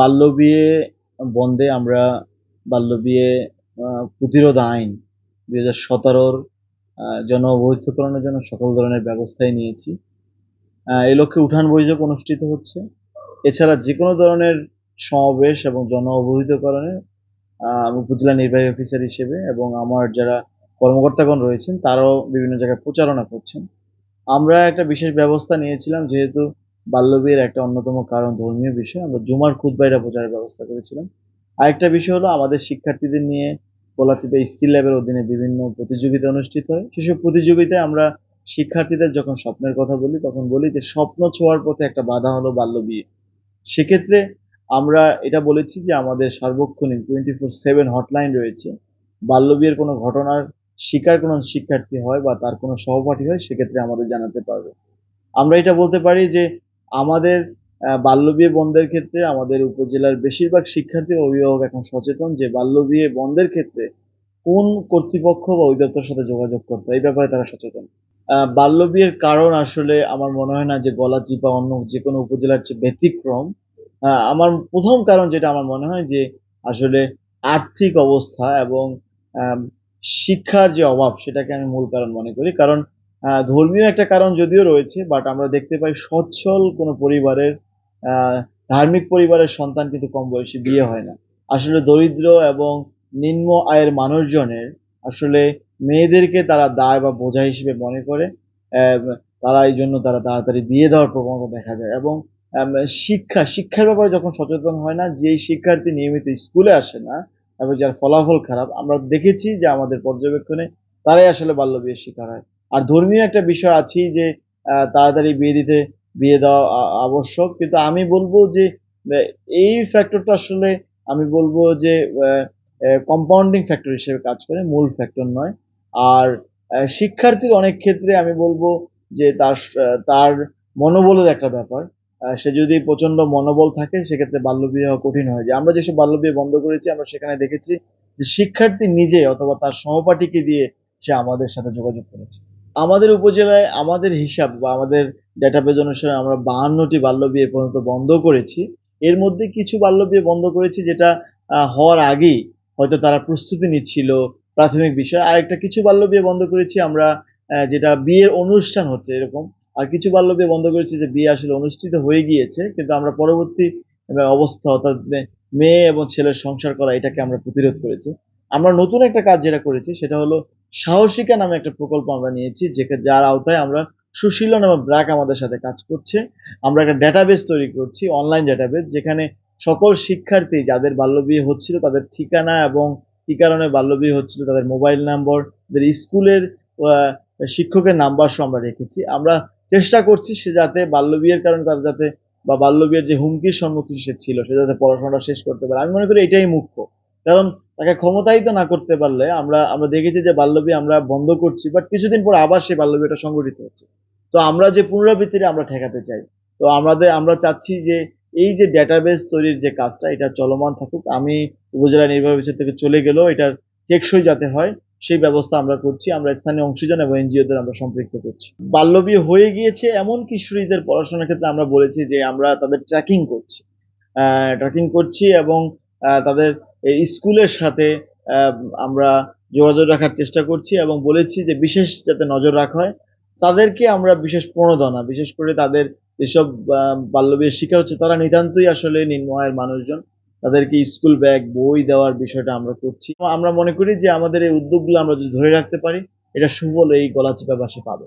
বাল্যবিয়ে বন্ধে আমরা বাল্যবিয়ে আহ, প্রতিরোধ আইন দুই হাজার সতেরোর জন অবহিতকরণের জন্য সকল ধরনের ব্যবস্থাই নিয়েছি। এই লক্ষ্যে উঠান বৈঠক অনুষ্ঠিত হচ্ছে। এছাড়া যে কোনো ধরনের সমাবেশ এবং জন অবহিতকরণে আমি উপজেলা নির্বাহী অফিসার হিসেবে এবং আমার যারা কর্মকর্তাগণ রয়েছেন তারাও বিভিন্ন জায়গায় প্রচারণা করছেন। আমরা একটা বিশেষ ব্যবস্থা নিয়েছিলাম যেহেতু বাল্যবিয়ের একটা অন্যতম কারণ ধর্মীয় বিষয়। আমরা জুমার খুদ্বাইরা প্রচারের ব্যবস্থা করেছিলাম। আরেকটা বিষয় হলো আমাদের শিক্ষার্থীদের নিয়ে কলাচিপা স্কিল ল্যাবের অধীনে বিভিন্ন প্রতিযোগিতা অনুষ্ঠিত হয়। সেসব প্রতিযোগিতায় আমরা শিক্ষার্থীদের যখন স্বপ্নের কথা বলি, তখন বলি যে স্বপ্ন ছোঁয়ার পথে একটা বাধা হলো বাল্যবিয়ে। সেক্ষেত্রে আমরা এটা বলেছি যে আমাদের সার্বক্ষণিক টোয়েন্টি ফোর সেভেন হটলাইন রয়েছে। বাল্যবিয়ের কোনো ঘটনার শিকার কোনো শিক্ষার্থী হয় বা তার কোনো সহপাঠী হয়, সেক্ষেত্রে আমাদের জানাতে পারবে। আমরা এটা বলতে পারি যে আমাদের বাল্যবিয়ে বন্ধের ক্ষেত্রে আমাদের উপজেলার বেশিরভাগ শিক্ষার্থী অভিভাবক এখন সচেতন যে বাল্যবিয়ে বন্ধের ক্ষেত্রে কোন কর্তৃপক্ষ বা অধিদপ্তর সাথে যোগাযোগ করতে এই ব্যাপারে তারা সচেতন। বাল্যবিয়ের কারণ আসলে আমার মনে হয় না যে গলা বা অন্য যে কোনো উপজেলার চেয়ে ব্যতিক্রম। আমার প্রথম কারণ যেটা আমার মনে হয় যে আসলে আর্থিক অবস্থা এবং শিক্ষার যে অভাব সেটাকে আমি মূল কারণ মনে করি। কারণ ধর্মীয় একটা কারণ যদিও রয়েছে বাট আমরা দেখতে পাই সচ্ছল কোনো পরিবারের ধার্মিক পরিবারের সন্তান কিন্তু কম বয়সে, বিয়ে হয় না। আসলে দরিদ্র এবং নিম্ন আয়ের মানুষজনের আসলে মেয়েদেরকে তারা দায় বা বোঝা হিসেবে মনে করে তারা এই জন্য তারা তাড়াতাড়ি বিয়ে দেওয়ার প্রবণতা দেখা যায় এবং শিক্ষা, শিক্ষার ব্যাপারে যখন সচেতন হয় না, যেই শিক্ষার্থী নিয়মিত স্কুলে আসে না এবং যার ফলাফল খারাপ, আমরা দেখেছি যে আমাদের পর্যবেক্ষণে তারাই আসলে বাল্য বিয়ের শিকার হয়। আর ধর্মীয় একটা বিষয় আছেই যে তাড়াতাড়ি বিয়ে দিতে, বিয়ে দেওয়া আবশ্যক। কিন্তু আমি বলব যে এই ফ্যাক্টরটা আসলে আমি বলব যে কম্পাউন্ডিং ফ্যাক্টর হিসেবে কাজ করে, মূল ফ্যাক্টর নয়। আর শিক্ষার্থীর অনেক ক্ষেত্রে আমি বলব যে, তার তার মনোবলের একটা ব্যাপার। সে যদি প্রচণ্ড মনোবল থাকে, সেক্ষেত্রে বাল্যবিয়ে হওয়া কঠিন হয়ে। যায় আমরা যেসব বাল্যবিয়ে বন্ধ করেছি, আমরা সেখানে দেখেছি যে, শিক্ষার্থী নিজে অথবা তার সহপাঠীকে দিয়ে সে আমাদের সাথে যোগাযোগ করেছে। আমাদের উপজেলায় আমাদের হিসাব বা আমাদের ডেটাবেজ অনুসারে আমরা বাহান্নটি বাল্যবিয়ে পর্যন্ত বন্ধ করেছি। এর মধ্যে কিছু বাল্যবিয়ে বন্ধ করেছি যেটা হওয়ার আগেই হয়তো তারা প্রস্তুতি নিচ্ছিল প্রাথমিক বিষয়। আরেকটা কিছু বাল্যবিয়ে বন্ধ করেছি আমরা যেটা বিয়ের অনুষ্ঠান হচ্ছে এরকম। আর কিছু বাল্যবিয়ে বন্ধ করেছি যে বিয়ে আসলে অনুষ্ঠিত হয়ে গিয়েছে, কিন্তু আমরা পরবর্তী অবস্থা অর্থাৎ মেয়ে এবং ছেলের সংসার করা এটাকে আমরা প্রতিরোধ করেছি। আমরা নতুন একটা কাজ যেটা করেছি সেটা হলো সাহসিকা নামে একটা প্রকল্প আমরা নিয়েছি যেটা যার আওতায় আমরা সুশীলন এবং ব্র্যাক আমাদের সাথে কাজ করছে। আমরা একটা ডেটাবেস তৈরি করছি অনলাইন ডেটাবেস যেখানে সকল শিক্ষার্থী যাদের বাল্যবিয়ে হচ্ছিল তাদের ঠিকানা এবং কি কারণে বাল্যবিয়ে হচ্ছিল, তাদের মোবাইল নম্বর তাদের স্কুলের শিক্ষকের নাম্বার সহ আমরা রেখেছি। আমরা চেষ্টা করছি সে যাতে বাল্যবিয়ের কারণে তার যাতে বা বাল্যবিয়ের যে হুমকির সম্মুখীন সে ছিল, সে যাতে পড়াশোনাটা শেষ করতে পারে। আমি মনে করি এটাই মুখ্য। কারণ তাকে ক্ষমতায়িত না করতে পারলে আমরা আমরা দেখেছি যে বাল্যবিয়ে আমরা বন্ধ করছি বাট কিছুদিন পর আবার সেই বাল্যবিয়েটা সংগঠিত হচ্ছে। তো আমরা যে পুনরাবৃত্তিটা আমরা ঠেকাতে চাই, তো আমাদের, আমরা চাচ্ছি যে এই যে ডেটাবেস তৈরির যে কাজটা, এটা চলমান থাকুক। আমি উপজেলা নির্বাহী অফিসার থেকে চলে গেলেও এটার টেকসই যাতে হয়, সেই ব্যবস্থা আমরা করছি। আমরা স্থানীয় অংশীজন এবং এনজিওদের আমরা সম্পৃক্ত করছি। বাল্যবিয়ে হয়ে গিয়েছে এমন কিশোরীদের পড়াশোনার ক্ষেত্রে আমরা বলেছি যে আমরা তাদের ট্র্যাকিং করছি। ট্র্যাকিং করছি এবং তাদের এই স্কুলের সাথে আমরা যোগাযোগ রাখার চেষ্টা করছি এবং বলেছি যে বিশেষ যাতে নজর রাখা হয়, তাদেরকে আমরা বিশেষ প্রণোদনা, বিশেষ করে তাদের যেসব বাল্যবিয়ের শিকার হচ্ছে, তারা নিতান্তই আসলে নিম্ন আয়ের মানুষজন, তাদেরকে স্কুল ব্যাগ, বই দেওয়ার বিষয়টা আমরা করছি। আমরা মনে করি যে আমাদের এই উদ্যোগগুলো আমরা যদি ধরে রাখতে পারি, এটা সুফল এই গলাচিপাবাসী পাবে।